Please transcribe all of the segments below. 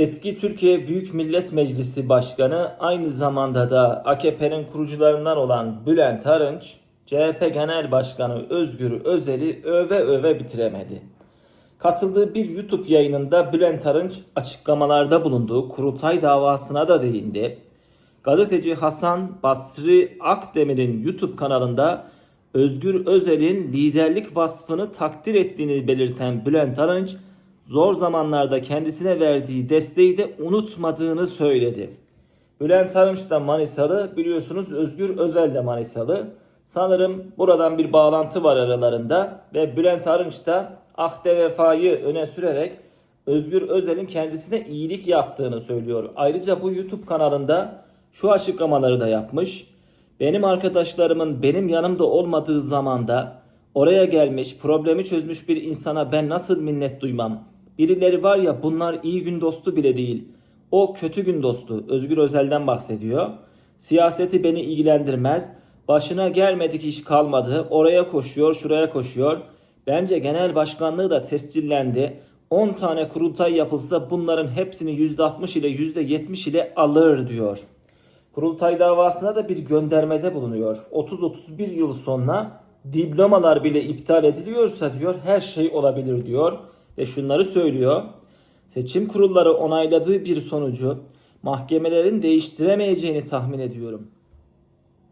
Eski Türkiye Büyük Millet Meclisi Başkanı aynı zamanda da AKP'nin kurucularından olan Bülent Arınç, CHP Genel Başkanı Özgür Özel'i öve öve bitiremedi. Katıldığı bir YouTube yayınında Bülent Arınç açıklamalarda bulunduğu kurultay davasına da değindi. Gazeteci Hasan Basri Akdemir'in YouTube kanalında Özgür Özel'in liderlik vasfını takdir ettiğini belirten Bülent Arınç, zor zamanlarda kendisine verdiği desteği de unutmadığını söyledi. Bülent Arınç da Manisalı, biliyorsunuz Özgür Özel de Manisalı. Sanırım buradan bir bağlantı var aralarında ve Bülent Arınç da ahde vefayı öne sürerek Özgür Özel'in kendisine iyilik yaptığını söylüyor. Ayrıca bu YouTube kanalında şu açıklamaları da yapmış. Benim arkadaşlarımın benim yanımda olmadığı zamanda oraya gelmiş, problemi çözmüş bir insana ben nasıl minnet duymam? Birileri var ya bunlar iyi gün dostu bile değil. O kötü gün dostu. Özgür Özel'den bahsediyor. Siyaseti beni ilgilendirmez. Başına gelmedik iş kalmadı. Oraya koşuyor, şuraya koşuyor. Bence genel başkanlığı da tescillendi. 10 tane kurultay yapılsa bunların hepsini %60 ile %70 ile alır diyor. Kurultay davasına da bir göndermede bulunuyor. 30-31 yıl sonra diplomalar bile iptal ediliyorsa diyor her şey olabilir diyor. Ve şunları söylüyor. Seçim kurulları onayladığı bir sonucu mahkemelerin değiştiremeyeceğini tahmin ediyorum.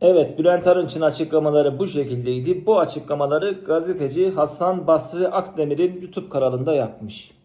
Evet Bülent Arınç'ın açıklamaları bu şekildeydi. Bu açıklamaları gazeteci Hasan Basri Akdemir'in YouTube kanalında yapmış.